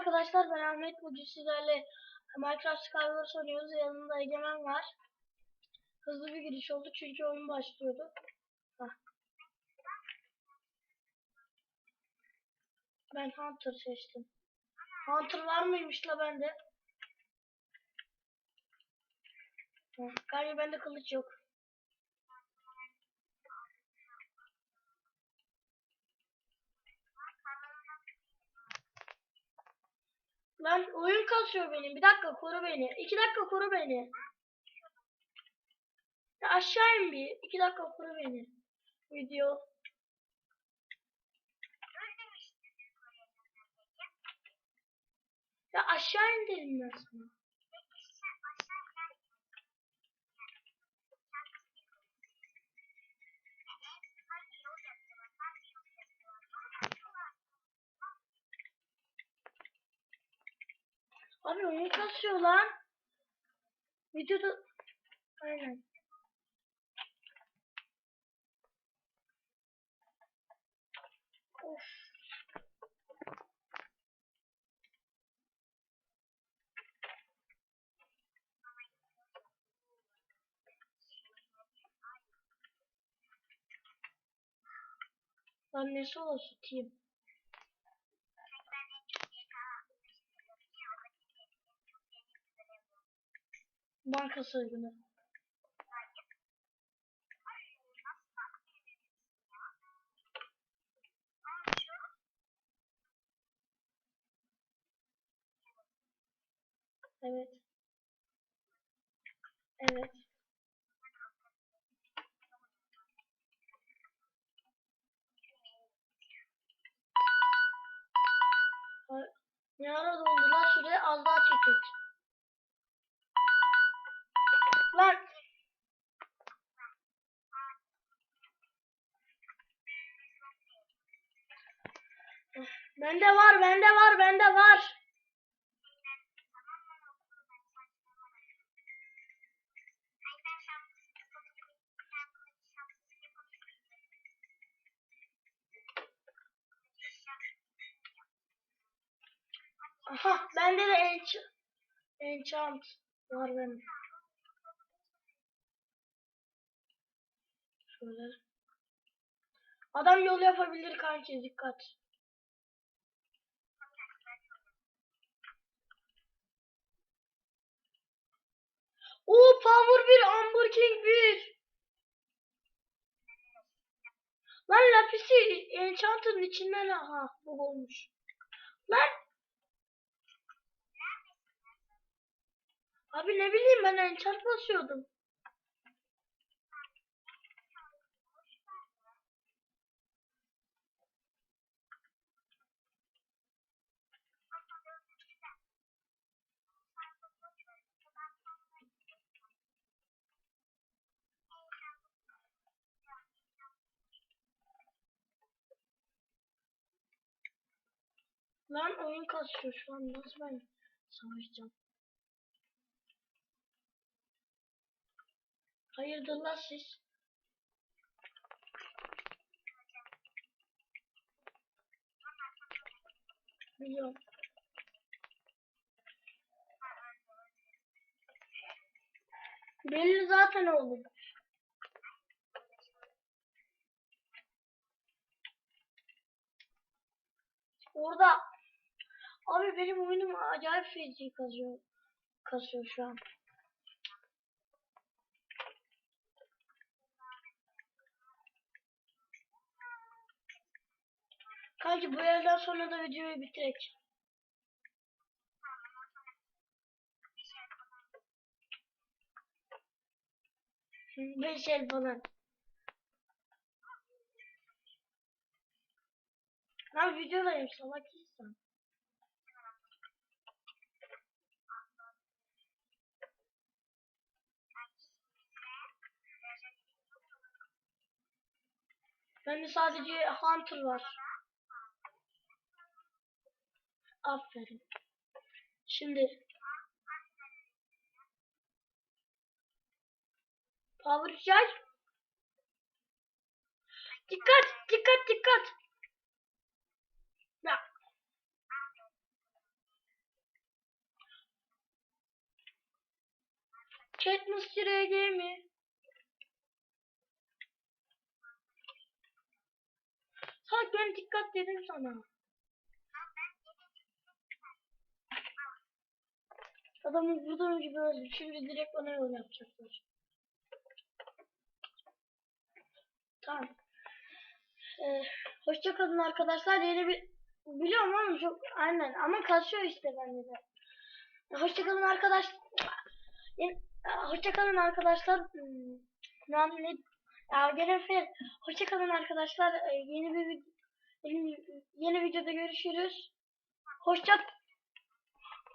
arkadaşlar ben Ahmet bugün sizlerle Minecraft Skywars oynuyoruz yanımda Egemen var. Hızlı bir giriş oldu çünkü oyun başlıyordu. Hah. Ben Hunter seçtim. Hunter var mıymış la bende? Galiba bende kılıç yok. Lan oyun kasıyor benim. Bir dakika koru beni. İki dakika koru beni. Ya aşağı in bir. İki dakika koru beni. Video. Ya aşağı in dedim ben. Abi oyun kasıyor lan. Videoda... Aynen. Of. Lan nesi olsun team. Banka soygunu. Evet. Evet. Ne ara doldu lan süre az daha çekek. Lan. Bende var, bende var, bende var. Aha, bende de ench enchant var benim. Şöyle. Adam yol yapabilir kanki dikkat. Oo power 1 Amber King 1. Lan lapisi enchant'ın içinden aha bu olmuş. Lan Abi ne bileyim ben enchant basıyordum. Lan oyun kasıyor şu an nasıl ben savaşacağım? Hayırdır lan siz? Biliyorum. Belli zaten oğlum. Orada abi benim oyunum acayip feci kasıyor. Kasıyor şu an. Kanki bu yerden sonra da videoyu bitirek. Beş el falan. Lan videodayım salak insan. Bende sadece Hunter var. Aferin. Şimdi Power Charge Dikkat dikkat dikkat Ya Chat Mısır'a gemi Salak ben dikkat dedim sana. Adamı vurduğum gibi öldü. Şimdi direkt bana yol yapacaklar. Tamam. Ee, hoşça kalın arkadaşlar. Yeni bir biliyorum oğlum çok aynen ama kasıyor işte bende de. Hoşça kalın arkadaş. Yeni, hoşça kalın arkadaşlar. Hmm, ne ya gene fer. Hoşça kalın arkadaşlar. Ee, Yeni bir yeni, videoda görüşürüz. Hoşça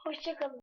hoşça kalın.